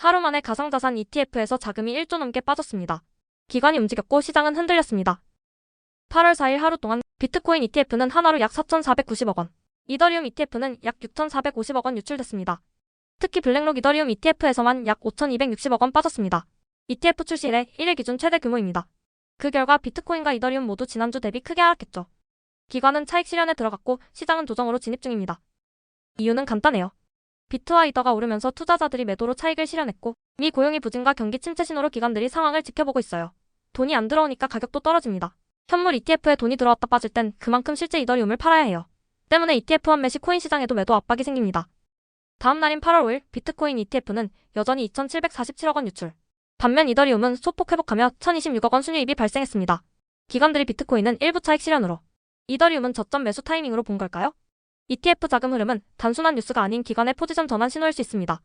하루 만에 가상자산 ETF에서 자금이 1조 넘게 빠졌습니다. 기관이 움직였고 시장은 흔들렸습니다. 8월 4일 하루 동안 비트코인 ETF는 하나로 약 4,490억 원, 이더리움 ETF는 약 6,450억 원 유출됐습니다. 특히 블랙록 이더리움 ETF에서만 약 5,260억 원 빠졌습니다. ETF 출시 이래 1일 기준 최대 규모입니다. 그 결과 비트코인과 이더리움 모두 지난주 대비 크게 하락했죠. 기관은 차익 실현에 들어갔고 시장은 조정으로 진입 중입니다. 이유는 간단해요. 비트와 이더가 오르면서 투자자들이 매도로 차익을 실현했고 미 고용의 부진과 경기 침체 신호로 기관들이 상황을 지켜보고 있어요. 돈이 안 들어오니까 가격도 떨어집니다. 현물 ETF에 돈이 들어왔다 빠질 땐 그만큼 실제 이더리움을 팔아야 해요. 때문에 ETF 환매 시 코인 시장에도 매도 압박이 생깁니다. 다음 날인 8월 5일 비트코인 ETF는 여전히 2,747억 원 유출. 반면 이더리움은 소폭 회복하며 1,026억 원 순이익이 발생했습니다. 기관들이 비트코인은 일부 차익 실현으로 이더리움은 저점 매수 타이밍으로 본 걸까요? ETF 자금 흐름은 단순한 뉴스가 아닌 기관의 포지션 전환 신호일 수 있습니다.